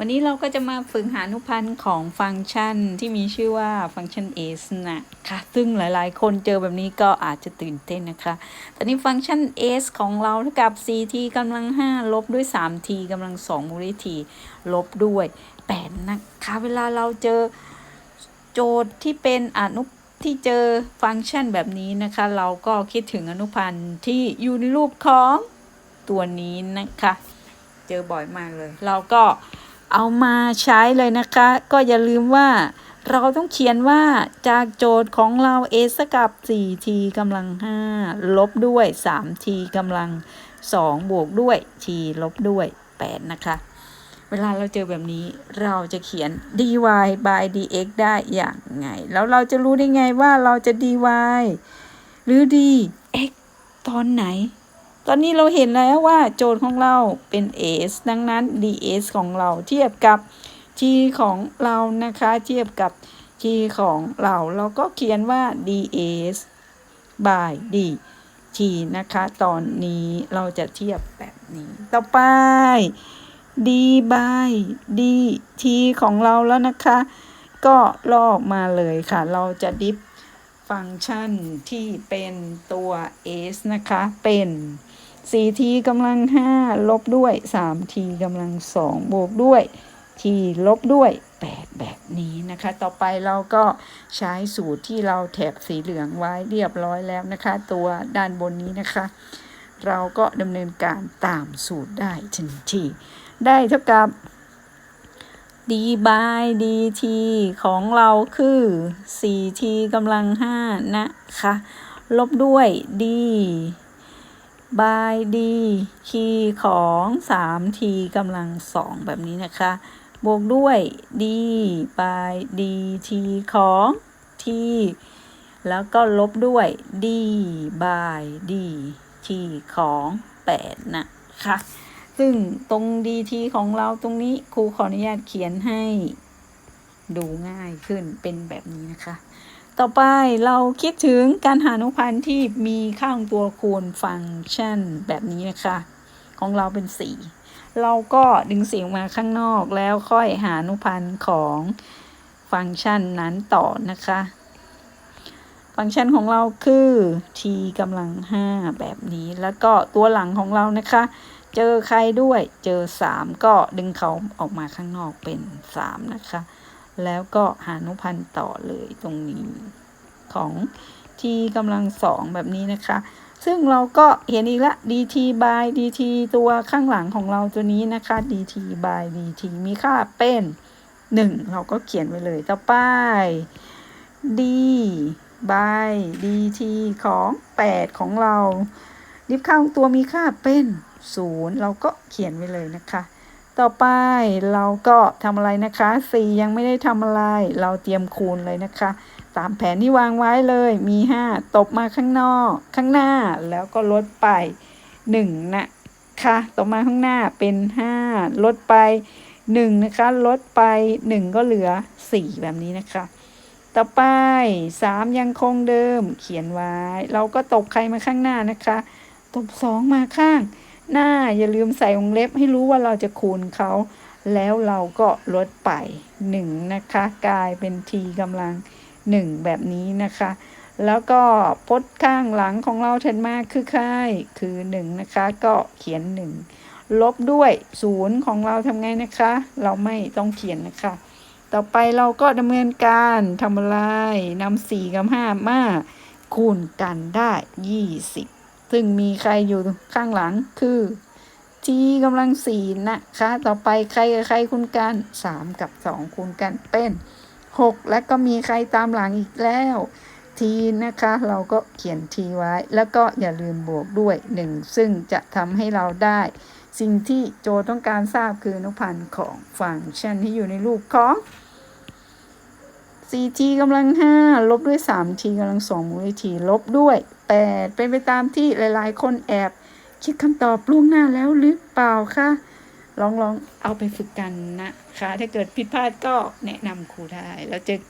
วันนี้เราก็จะมาฝึกหาอนุพันธ์ของฟังก์ชันที่มีชื่อว่าฟังก์ชัน s นะคะ ซึ่งหลายๆ คนเจอแบบนี้ก็อาจจะตื่นเต้นนะคะ ตอนนี้ฟังก์ชัน s ของเราเท่ากับ 4t กำลัง 5 ลบด้วย 3t กำลัง2มูลนิธิลบด้วย 8 นะคะ เวลาเราเจอโจทย์ที่เป็นอนุที่เจอฟังก์ชันแบบนี้นะคะ เราก็คิดถึงอนุพันธ์ที่อยู่ในรูปของตัวนี้นะคะ เจอบ่อยมากเลย เราก็ เอามาใช้เลยนะคะ ก็อย่าลืมว่าเราต้องเขียนว่าจากโจทย์ของเรา a สกับ 4t กำลัง 5 ลบด้วย 3t กำลัง 2 บวกด้วย t ลบด้วย 8 นะคะ เวลาเราเจอแบบนี้เราจะเขียน dy by dx ได้อย่างไง แล้วเราจะรู้ได้ไงว่าเราจะ dy หรือ dx ตอนไหน ตอนนี้เราเห็นแล้วว่าโจทย์ของเราเป็น s ดังนั้น ds ของเราเทียบกับ t ของเรานะคะ เทียบกับ t ของเรา เราก็เขียนว่า ds by dt นะคะ ตอนนี้เราจะเทียบแบบนี้ ต่อไป d by dt ของเราแล้วนะคะ ก็ลอกมาเลยค่ะ เราจะดิฟ ฟังก์ชันที่เป็นตัว s นะคะ เป็น 4t กำลัง 5 ลบด้วย 3t กำลัง 2 บวกด้วย t ลบด้วย 8 แบบนี้นะคะ ต่อไปเราก็ใช้สูตรที่เราแถบสีเหลืองไว้เรียบร้อยแล้วนะคะ ตัวด้านบนนี้นะคะ เราก็ดำเนินการตามสูตรได้ทันที ได้เท่ากับ d by dt ของเราคือ 4t กำลัง5นะคะ ลบด้วย d by d คีของ 3t กำลัง2แบบนี้นะคะ บวกด้วย d by dt ของ t แล้วก็ลบด้วย d by dt ของ8นะคะ ซึ่งตรง dt ของเราตรงนี้ครูขออนุญาตเขียนให้ดูง่ายขึ้นเป็นแบบนี้นะคะ ต่อไปเราคิดถึงการหาอนุพันธ์ที่มีข้างตัวคูณฟังก์ชันแบบนี้นะคะ ของเราเป็น 4 เราก็ดึงเสียงมาข้างนอกแล้วค่อยหาอนุพันธ์ของฟังก์ชันนั้นต่อนะคะ ฟังก์ชันของเราคือ t กำลัง 5 แบบนี้ แล้วก็ตัวหลังของเรานะคะ เจอใครด้วย เจอ3ก็ดึงเขาออกมาข้างนอกเป็น3นะคะ แล้วก็หานุพันธ์ต่อเลยตรงนี้ของ t กำลัง2แบบนี้นะคะ ซึ่งเราก็เห็นอีกละ dt by dt ตัวข้างหลังของเราตัวนี้นะคะ dt by dt มีค่าเป็น 1 เราก็เขียนไว้เลยต่อไป d by dt ของ 8 ของเรา ดิฟข้างตัวมีค่าเป็น 0 เราก็เขียนไว้เลยนะคะ ต่อไปเราก็ทำอะไรนะคะ 4 ยังไม่ได้ทำอะไร เราเตรียมคูณเลยนะคะตามแผนที่วางไว้เลยมี 5 ตบมาข้างนอก ข้างหน้าแล้วก็ลดไป 1 นะคะตบมาข้างหน้าเป็น 5 ลดไป 1 นะคะ ลดไป 1 ก็เหลือ 4 แบบนี้นะคะต่อไป 3 ยังคงเดิมเขียนไว้ เราก็ตบใครมาข้างหน้านะคะ ตบ 2 มาข้าง หน้าอย่าลืมใส่วงเล็บให้รู้ว่าเราจะคูณเขาแล้วเราก็ลดไป 1 นะคะ กลายเป็น t กำลัง 1 แบบนี้นะคะ แล้วก็พจน์ข้างหลังของเราถัดมากคือใครคือ 1 นะคะ ก็เขียน 1 ลบด้วย0ของเราทำไงนะคะ เราไม่ต้องเขียนนะคะ ต่อไปเราก็ดำเนินการทำอะไรนำ4กับ5มาคูณกันได้ 20 ซึ่งมีใครอยู่ข้างหลังคือ t กำลัง4นะคะ ต่อไปใครกับใครคูณกัน3กับ2คูณกันเป็น6และก็มีใครตามหลังอีกแล้ว t นะคะ เราก็เขียน t ไว้ แล้วก็อย่าลืมบวกด้วย1ซึ่งจะทำให้เราได้ สิ่งที่โจต้องการทราบคือนุพันธ์ของฟังก์ชันที่อยู่ในรูปของ 4t กำลัง 5 ลบด้วย 3t กำลัง2มูลนิธิลบด้วย 8 เป็นไปตามที่หลาย ๆ คนแอบ คิดคำตอบล่วงหน้าแล้วหรือเปล่าคะลองลองเอาไปฝึกกันนะคะ ถ้าเกิดผิดพลาดก็แนะนำครูได้ แล้วเจอกัน